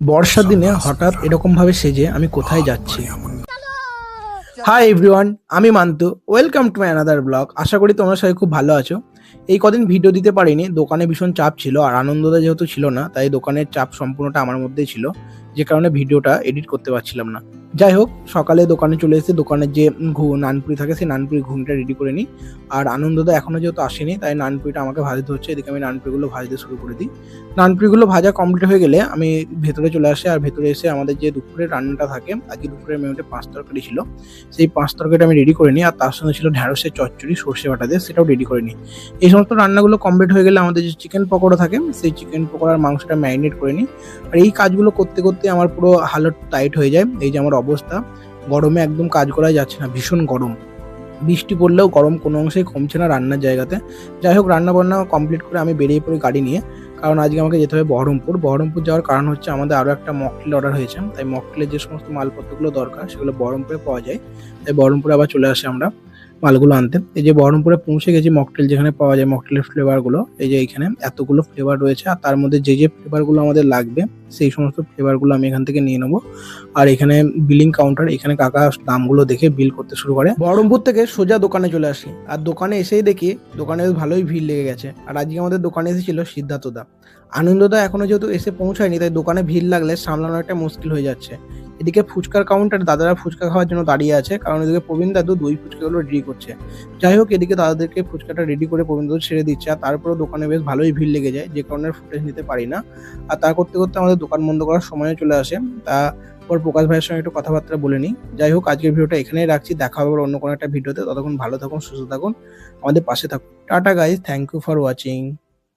বর্ষার দিনে হঠাৎ এরকম ভাবে সেজে আমি কোথায় যাচ্ছি? হাই এভরিওয়ান আমি Mantu. Welcome to my another blog আশা করি তোমরা সবাই খুব ভালো আছো। এই কদিন ভিডিও দিতে পারিনি। দোকানে ভীষণ চাপ ছিল আর আনন্দদা যেহেতু ছিল না তাই দোকানের চাপ সম্পূর্ণটা আমার মধ্যেই ছিল যে কারণে ভিডিওটা এডিট করতে পারছিলাম না। যাই হোক, সকালে দোকানে চলে এসে দোকানের যে ঘু, নানপুরি থাকে, সেই নানপুরি ঘুমটা রেডি করে নিই। আর আনন্দদা এখনও যেহেতু আসেনি, তাই নানপুরিটা আমাকে ভাজতে হচ্ছে। এদিকে আমি নানপুরিগুলো ভাজতে শুরু করে দিই। নানপুরিগুলো ভাজা কমপ্লিট হয়ে গেলে আমি ভেতরে চলে আসি। আর ভেতরে এসে আমাদের যে দুপুরের রান্নাটা থাকে, আজকে দুপুরের মেনুতে পাঁচ তরকারি ছিল। সেই পাঁচ তরকারিটা আমি রেডি করে নিই। আর তার সঙ্গে ছিল ঢ্যাঁড়সের চচ্চড়ি, সর্ষে বাটা দিয়ে সেটাও রেডি করে নিই। এই সমস্ত রান্নাগুলো কমপ্লিট হয়ে গেলে আমাদের যে চিকেন পকোড়া থাকে, সেই চিকেন পকোড়ার মাংসটা ম্যারিনেট করে নিই। আর এই কাজগুলো করতে করতে আমার পুরো হালত টাইট হয়ে যায়। এই যে আমার অবস্থা। গরমে একদম কাজ করা যাচ্ছে না, ভীষণ গরম। বৃষ্টি পড়লেও গরম কোনো অংশেই কমছে না রান্নার জায়গাতে। যাই হোক, রান্নাবান্না কমপ্লিট করে আমি বেরিয়ে পড়ি গাড়ি নিয়ে। কারণ আজকে আমাকে যেতে হবে বহরমপুর। বহরমপুর যাওয়ার কারণ হচ্ছে আমাদের আরও একটা মকটেল অর্ডার হয়েছে। তাই মকটেলের যে সমস্ত মালপত্রগুলো দরকার, সেগুলো বহরমপুরে পাওয়া যায়। তাই বহরমপুরে আবার চলে আসি আমরা। মালগুলো আনতে। এই যে বহরমপুরে পৌঁছে গেছি মকটেল যেখানে পাওয়া যায়, মকটেলের ফ্লেভারগুলো, এই যে এখানে এতগুলো ফ্লেভার রয়েছে আর তার মধ্যে যে যে ফ্লেভারগুলো আমাদের লাগবে, সেই সমস্ত ফ্লেভারগুলো আমি এখান থেকে নিয়ে নেব। আর এখানে বিলিং কাউন্টার, এখানে কাকা দামগুলো দেখে বিল করতে শুরু করে। বহরমপুর থেকে সোজা দোকানে চলে আসি। আর দোকানে এসেই দেখি দোকানে ভালোই ভিড় লেগে গেছে। আর আজকে আমাদের দোকানে এসেছিল সিদ্ধার্থদা আনন্দদা এখনও যেহেতু এসে পৌঁছায়নি, তাই দোকানে ভিড় লাগলে সামলানো একটা মুশকিল হয়ে যাচ্ছে। এদিকে ফুচকার কাউন্টার দাদারা ফুচকা খাওয়ার জন্য দাঁড়িয়ে আছে। কারণ এদিকে প্রবীণ দাদু দই ফুচকাগুলো রেডি করছে। যাই হোক, এদিকে দাদাদেরকে ফুচকাটা রেডি করে প্রবীণ দাদু ছেড়ে দিচ্ছে। আর তারপরেও দোকানে বেশ ভালোই ভিড় লেগে যায়। যে কারণে ফুটেজ নিতে পারি না। আর তা করতে করতে আমাদের দোকান বন্ধ করার সময় চলে আসে। তা ওর প্রকাশ ভাইয়ের সঙ্গে একটু কথাবার্তা বলে নিই। যাই হোক, আজকের ভিডিওটা এখানেই রাখছি। দেখা হবে অন্য কোনো একটা ভিডিওতে। ততক্ষণ ভালো থাকুন, সুস্থ থাকুন। আমাদের পাশে থাকুন। Tata guys thank you for watching